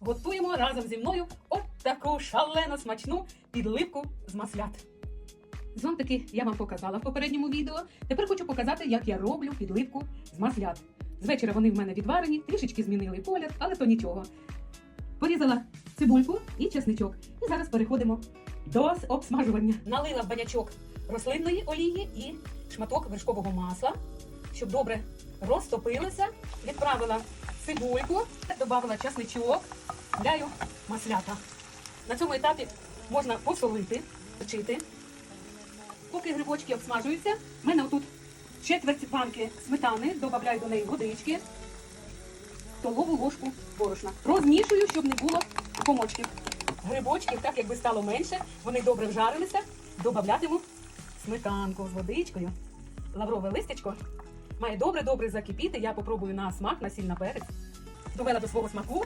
Готуємо разом зі мною от таку шалено смачну підливку з маслят. Знов таки я вам показала в попередньому відео. Тепер хочу показати, як я роблю підливку з маслят. З вечора вони в мене відварені, трішечки змінили колір, але то нічого. Порізала цибульку і чесничок. І зараз переходимо до обсмажування. Налила в банячок рослинної олії і шматок вершкового масла, щоб добре розтопилося. Відправила цибульку, додала чесничок, ляю маслята. На цьому етапі можна посолити, вчити. Поки грибочки обсмажуються, в мене отут четверть банки сметани, додаю до неї водички, столову ложку борошна. Розмішую, щоб не було комочків. Грибочків, так якби стало менше, вони добре вжарилися, додатиму сметанку з водичкою. Лаврове листячко має добре-добре закипіти. Я попробую на смак, на сіль на перець. Довела до свого смаку.